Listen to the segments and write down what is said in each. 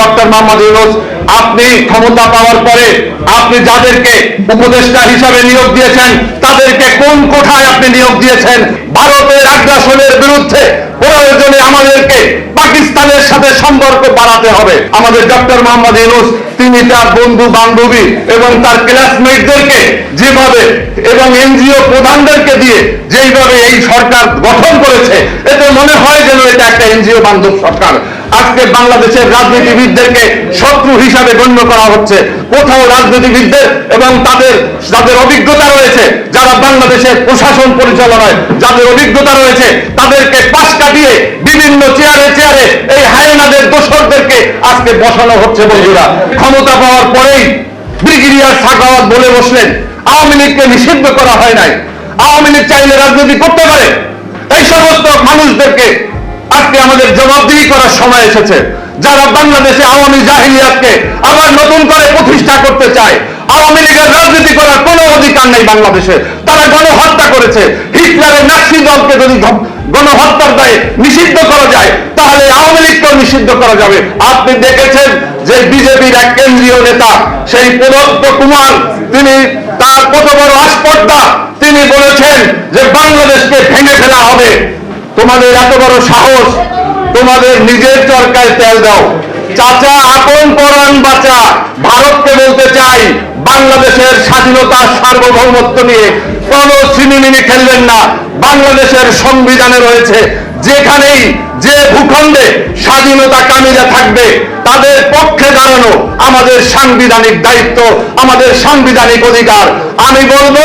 Doctor Mohammad Yunus, আপনি ক্ষমতা পাওয়ার পরে আপনি যাদেরকে উপদেষ্টা হিসাবে নিয়োগ দিয়েছেন, তাদেরকে কোন কোঠায় আপনি নিয়োগ দিয়েছেন? ভারতের আগ্রাসনের বিরুদ্ধে প্রয়োজনে আমাদেরকে পাকিস্তানের সাথে সম্পর্ক বাড়াতে হবে। আমাদের ডক্টর মোহাম্মদ ইউনুস, তিনি তার বন্ধু বান্ধবী এবং তার ক্লাসমেটদেরকে যেভাবে এবং এনজিও প্রধানদেরকে দিয়ে যেইভাবে এই সরকার গঠন করেছে, এতে মনে হয় যেন এটা একটা এনজিও বান্ধব সরকার। আজকে বাংলাদেশের রাজনীতিবিদদেরকে শত্রু হিসাবে গণ্য করা হচ্ছে। কোথাও রাজনীতিবিদদের এবং তাদের, যাদের অভিজ্ঞতা রয়েছে, যারা বাংলাদেশের প্রশাসন পরিচালনায়, যাদের অভিজ্ঞতা রয়েছে, তাদেরকে পাশ কাটিয়ে বিভিন্ন চেয়ারে চেয়ারে এই হায়নাদের দোসরদেরকে আজকে বসানো হচ্ছে বন্ধুরা। ক্ষমতা পাওয়ার পরেই ব্রিগেডিয়ার সাখাওয়াত বলে বসলেন, আওয়ামী লীগকে নিষিদ্ধ করা হয় নাই। আওয়ামী লীগ চাইলে রাজনীতি করতে পারে। এই সমস্ত মানুষদেরকে আজকে আমাদের জবাবদিহি করার সময় এসেছে। যারা বাংলাদেশে আওয়ামী জাহিলিয়াতকে আবার নতুন করে প্রতিষ্ঠা করতে চায়, আওয়ামী লীগের রাজনীতি করার কোনো অধিকার নেই বাংলাদেশে। তারা গণহত্যা করেছে। হিটলারের নাৎসি দলকে যদি গণহত্যার দায়ে নিষিদ্ধ করা যায়, তাহলে আওয়ামী লীগকেও নিষিদ্ধ করা যাবে। আপনি দেখেছেন যে বিজেপির এক কেন্দ্রীয় নেতা, সেই প্রদত্ত কুমার, তিনি তার কত বড় আস্পর্ধা। তিনি বলেছেন যে বাংলাদেশকে ভেঙে ফেলা হবে। তোমাদের এত বড় সাহস, তোমাদের নিজের চরকায় তেল দাও। চাচা, আপন পরাণ বাঁচা। ভারতকে বলতে চাই, বাংলাদেশের স্বাধীনতার সার্বভৌমত্ব নিয়ে কোন সিনেমিনি খেলবেন না। বাংলাদেশের সংবিধানে রয়েছে, যেখানেই যে ভূখণ্ডে স্বাধীনতা কামীরা থাকবে, তাদের পক্ষে দাঁড়ানো আমাদের সাংবিধানিক দায়িত্ব, আমাদের সাংবিধানিক অধিকার। আমি বলব,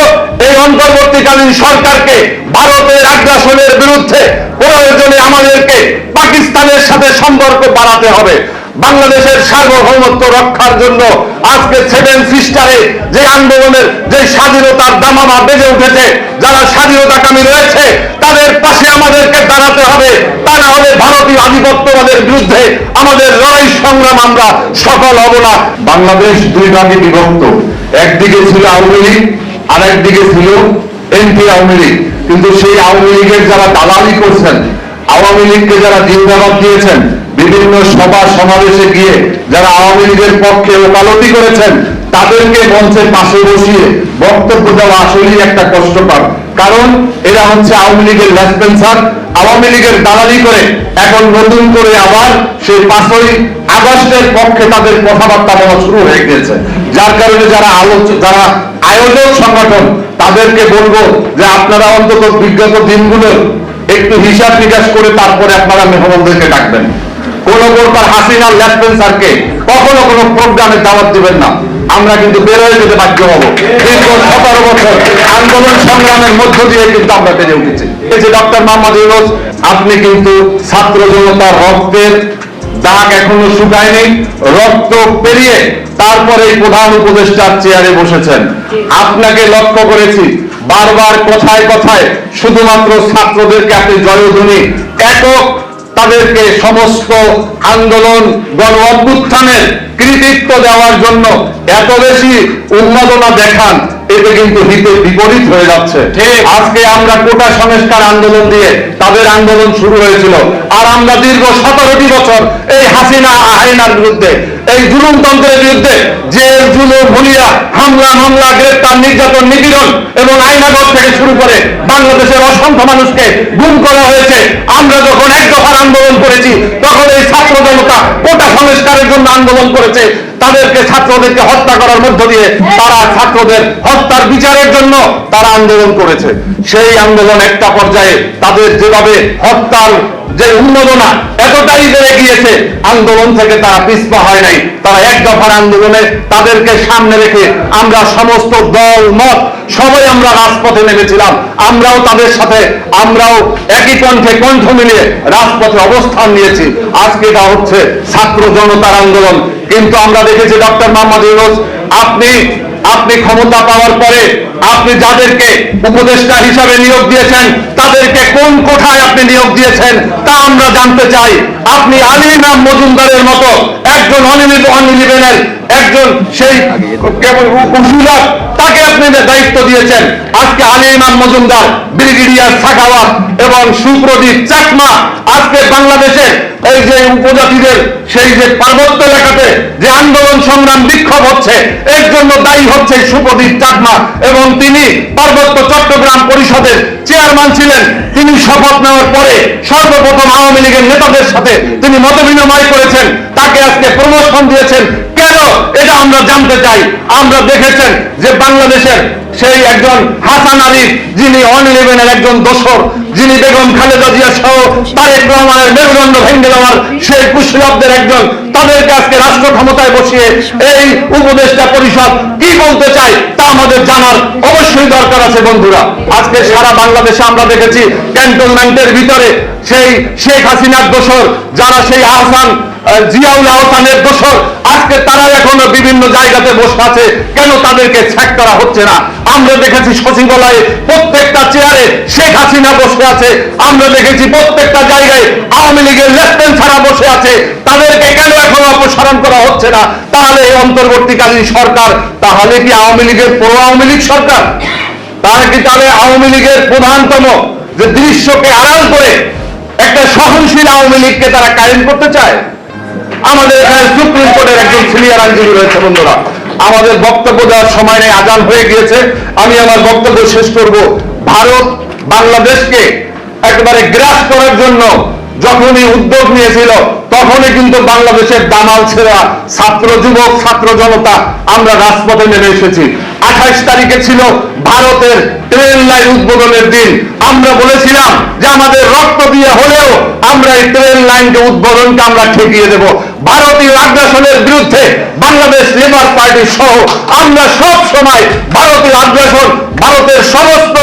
এই অন্তর্বর্তীকালীন সরকারকে ভারতের আগ্রাসনের বিরুদ্ধে প্রয়োজনে আমাদেরকে পাকিস্তানের সাথে সম্পর্ক বাড়াতে হবে। বাংলাদেশের সার্বভৌমত্ব রক্ষার জন্য আজকে সেভেন সিস্টারে যে আন্দোলনের যে স্বাধীনতার দামামা বেজে উঠেছে, যারা স্বাধীনতাকামী রয়েছে, তাদের পাশে আমাদেরকে দাঁড়াতে হবে। তা না হলে ভারতীয় আধিপত্যবাদের বিরুদ্ধে আমাদের লড়াই সংগ্রাম আমরা সফল হব না। বাংলাদেশ দুই ভাগে বিভক্ত। একদিকে ছিল আওয়ামী লীগ আর একদিকে ছিল এনপি আওয়ামী লীগ। কিন্তু সেই আওয়ামী লীগের যারা দালালি করছেন, আওয়ামী লীগকে যারা জিন্দাবাদ দিয়েছেন বিভিন্ন সভা সমাবেশে গিয়ে যারা আওয়ামী লীগের পক্ষে ওকালতি করেছেন, তাদেরকে মঞ্চের পাশে বসিয়ে বক্তব্য দেওয়া আসলেই একটা কষ্টকর। কারণ এরা হচ্ছে আওয়ামী লীগের লেসপেন্সার আওয়ামী লীগের দালালি করে এখন নতুন করে আবার সেই পাঁচই আগস্টের পক্ষে তাদের কথাবার্তা বলা শুরু হয়ে গিয়েছে। যার কারণে যারা আলোচ, যারা আয়োজক সংগঠন, তাদেরকে বলব যে আপনারা অন্তত বিগত দিনগুলোর একটু হিসাব নিকাশ করে তারপরে আপনারা মেহমানদেরকে ডাকবেন। কোন প্রকার হাসিনার লেসপেন্সারকে কখনো কোনো প্রোগ্রামে দাওয়াত দিবেন না। আমরা কিন্তু বের হয়ে যেতে বাধ্য হব। দীর্ঘ সতেরো বছর আন্দোলন সংগ্রামের মধ্য দিয়ে কিন্তু আমরা বেড়ে উঠেছি। এই যে ডক্টর মোহাম্মদ ইউনুস, আপনি কিন্তু ছাত্র জনতার রক্তের দাগ এখনও শুকায়নি। রক্ত পেরিয়ে তারপরে প্রধান উপদেষ্টার চেয়ারে বসেছেন। আপনাকে লক্ষ্য করেছি, বারবার কথায় কথায় শুধুমাত্র ছাত্রদেরকে আপনি জয়ধ্বনি, একক তাদেরকে সমস্ত আন্দোলন গণ অভ্যুত্থানের কৃতিত্ব দেওয়ার জন্য এত বেশি উন্মাদনা দেখান এতে কিন্তু হিতে বিপরীত হয়ে যাচ্ছে। আজকে আমরা কোটা সংস্কার আন্দোলন দিয়ে তাদের আন্দোলন শুরু হয়েছিল। আর আমরা দীর্ঘ সতেরোটি বছর এই হাসিনা আহাইনার বিরুদ্ধে এই জুলুমতন্ত্রের বিরুদ্ধে জেল জুলুম হুলিয়া হামলা মামলা গ্রেপ্তার, নির্যাতন, নিপীড়ন এবং আইনাগর থেকে শুরু করে বাংলাদেশের অসংখ্য মানুষকে গুম করা হয়েছে, আমরা যখন এক দফার আন্দোলন করেছি, তখন এই ছাত্র জনতা কোটা সংস্কারের জন্য আন্দোলন করেছে। তাদেরকে, ছাত্রদেরকে হত্যা করার মধ্য দিয়ে তারা ছাত্রদের হত্যার বিচারের জন্য তারা আন্দোলন করেছে। সেই আন্দোলন একটা পর্যায়ে তাদের যেভাবে হত্যার যে উন্মাদনা এতটাই বেড়ে গিয়েছে আন্দোলন থেকে তারা পিছপা হয় নাই। তারা এক দফার আন্দোলনে তাদেরকে সামনে রেখে আমরা সমস্ত দল, মত, সবাই আমরা রাজপথে নেমেছিলাম। আমরাও তাদের সাথে, আমরাও একই কণ্ঠে কণ্ঠ মিলিয়ে রাজপথে অবস্থান নিয়েছি। আজকে এটা হচ্ছে ছাত্র জনতার আন্দোলন। কিন্তু আমরা দেখেছি ডক্টর মোহাম্মদ ইউনুস, আপনি আপনি ক্ষমতা পাওয়ার পরে আপনি যাদেরকে উপদেষ্টা হিসাবে নিয়োগ দিয়েছেন, তাদেরকে কোন কোঠায় আপনি নিয়োগ দিয়েছেন তা আমরা জানতে চাই। আপনি আলী নাম মজুমদারের মতো একজন অনিলিপ অনিলিবেনের একজন সেই উসুলাত তাকে আপনি দায়িত্ব দিয়েছেন, আজকে আলী ইমাম মজুমদার, ব্রিগেডিয়ার সাখাওয়াত এবং সুপ্রদীপ চাকমা আজকে বাংলাদেশের এই যে উপজাতিদের সেই যে পার্বত্য এলাকাতে যে আন্দোলন সংগ্রাম বিক্ষোভ হচ্ছে, এর জন্য দায়ী হচ্ছে সুপ্রদীপ চাকমা এবং তিনি পার্বত্য চট্টগ্রাম পরিষদের চেয়ারম্যান ছিলেন, তিনি শপথ নেওয়ার পরে সর্বপ্রথম আওয়ামী লীগের নেতাদের সাথে তিনি মত বিনিময় করেছেন, তাকে আজকে প্রমোশন দিয়েছেন। কেন? এটা আমরা জানতে চাই। আমরা দেখেছেন যে বাংলাদেশের সেই একজন হাসান আলী যিনি অন ইলেভেনের একজন দোসর যিনি বেগম খালেদা জিয়া সহ তারেক রহমানের মেরুদণ্ড ভেঙে দেওয়ার সেই কুশলবদের একজন তাদেরকে আজকে রাষ্ট্র ক্ষমতায় বসিয়ে এই উপদেষ্টা পরিষদ কি বলতে চাই তা আমাদের জানার অবশ্যই দরকার আছে বন্ধুরা। আজকে সারা বাংলাদেশে আমরা দেখেছি ক্যান্টনমেন্টের ভিতরে সেই শেখ হাসিনার দোসর যারা সেই আহসান আহ, জিয়াউল আহসানের দোসর আজকে তারা এখনও বিভিন্ন জায়গাতে বসে আছে। কেন তাদেরকে ছ্যাক করা হচ্ছে না? আমরা দেখেছি সচিবালয়ে প্রত্যেকটা চেয়ারে শেখ হাসিনা বসে আছে। আমরা দেখেছি প্রত্যেকটা জায়গায় আওয়ামী লীগের লেফটেন্ট ছাড়া বসে আছে। তাদেরকে কেন এখনও অপসারণ করা হচ্ছে না? তাহলে এই অন্তর্বর্তীকালীন সরকার, তাহলে কি আওয়ামী লীগের পুরো আওয়ামী লীগ সরকার? তাহলে কি তাহলে আওয়ামী লীগের প্রধানতম যে দৃশ্যকে আড়াল করে একটা সহনশীল আওয়ামী লীগকে তারা কায়েম করতে চায়? আমাদের এখানে সুপ্রিম কোর্টের একজন সিনিয়র আইনজীবী রয়েছে, বন্ধুরা। আমাদের বক্তব্য দেওয়ার সময় নেই, আজান হয়ে গিয়েছে। আমি আমার বক্তব্য শেষ করব। ভারত বাংলাদেশকে একবারে গ্রাস করার জন্য যখনই উদ্যোগ নিয়েছিল তখনই কিন্তু বাংলাদেশের দামাল ছেড়া ছাত্র যুবক, ছাত্র জনতা আমরা রাজপথে নেমে এসেছি। আঠাইশ তারিখে ছিল ভারতের ট্রেন লাইন উদ্বোধনের দিন। আমরা বলেছিলাম যে আমাদের রক্ত দিয়ে হলেও আমরা এই ট্রেন লাইনকে উদ্বোধনকে আমরা ঠেকিয়ে দেব। ভারতীয় আগ্রাসনের বিরুদ্ধে বাংলাদেশ লেবার পার্টি সহ আমরা সব সময় ভারতীয় আগ্রাসন, ভারতের সমস্ত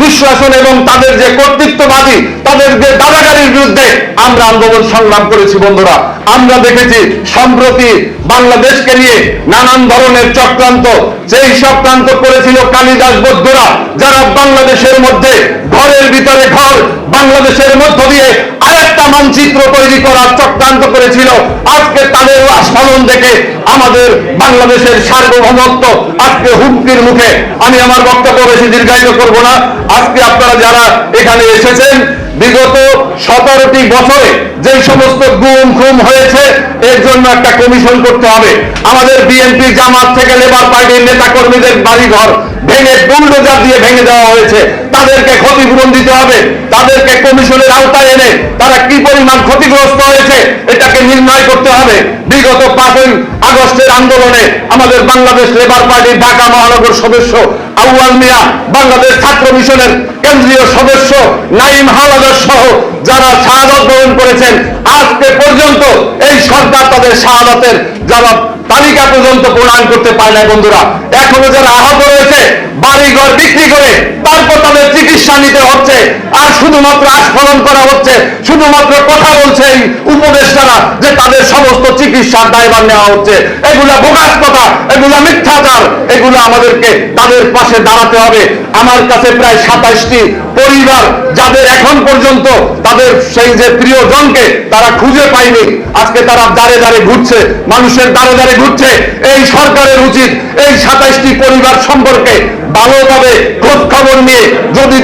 দুঃশাসন এবং তাদের যে কর্তৃত্ববাদী, তাদের যে দাদাগারির বিরুদ্ধে আমরা আন্দোলন সংগ্রাম করেছি বন্ধুরা। আমরা দেখেছি সম্প্রতি বাংলাদেশকে নিয়ে নানান ধরনের চক্রান্ত, সেই চক্রান্ত করেছিল কালিদাস বৌদ্ধরা, যারা বাংলাদেশের মধ্যে ঘরের ভিতরে ঘর, বাংলাদেশের মধ্য দিয়ে আরেকটা মানচিত্র তৈরি করার চক্রান্ত করেছিল। আজকে তাদের আস্ফালন দেখে আমাদের বাংলাদেশের সার্বভৌমত্ব আজকে হুমকির মুখে। আমি আমার বক্তব্য বেশি দীর্ঘায়িত করব না। আজকে আপনারা যারা এখানে এসেছেন, বিগত সতেরোটি বছরে যে সমস্ত গুম খুম হয়েছে, এর জন্য একটা কমিশন করতে হবে। আমাদের বিএনপি জামাত থেকে লেবার পার্টির নেতা কর্মীদের বাড়িঘর ভেঙে বুলডোজার দিয়ে ভেঙে দেওয়া হয়েছে। তাদেরকে ক্ষতিপূরণ দিতে হবে। তাদেরকে কমিশনের আওতায় এনে তারা কি পরিমাণ ক্ষতিগ্রস্ত হয়েছে, এটাকে নির্ণয় করতে হবে। বিগত পাঁচই আগস্টের আন্দোলনে আমাদের বাংলাদেশ লেবার পার্টির ঢাকা মহানগর সদস্য আউয়াল মিয়া বাংলাদেশ ছাত্র মিশনের কেন্দ্রীয় সদস্য নাইম হাওলাদার সহ যারা শাহাদত গ্রহণ করেছেন, আজকে পর্যন্ত এই সরকার তাদের শাহাদতের জবাব তালিকা পর্যন্ত প্রণয়ন করতে পারে না বন্ধুরা। এখনও যারা আহত রয়েছে, বাড়িঘর বিক্রি করে তারপর তাদের চিকিৎসা নিতে হচ্ছে আর শুধুমাত্র আস্ফলন করা হচ্ছে, শুধুমাত্র কথা বলছে এই উপদেষ্টারা যে তাদের সমস্ত চিকিৎসার দায়ভার নেওয়া হচ্ছে। এগুলা বোগাস কথা, এগুলা মিথ্যাচার, এগুলো আমাদেরকে তাদের পাশে দাঁড়াতে হবে। আমার কাছে প্রায় সাতাশটি পরিবার যাদের এখন পর্যন্ত তাদের সেই যে প্রিয়জনকে তারা খুঁজে পায়নি, আজকে তারা দাঁড়ে দাঁড়ে ঘুরছে, মানুষের দাঁড়ে দাঁড়ে ঘুরছে। এই সরকারের উচিত এই সাতাশটি পরিবার সম্পর্কে ভালোভাবে খোঁজ খবর নিয়ে যদি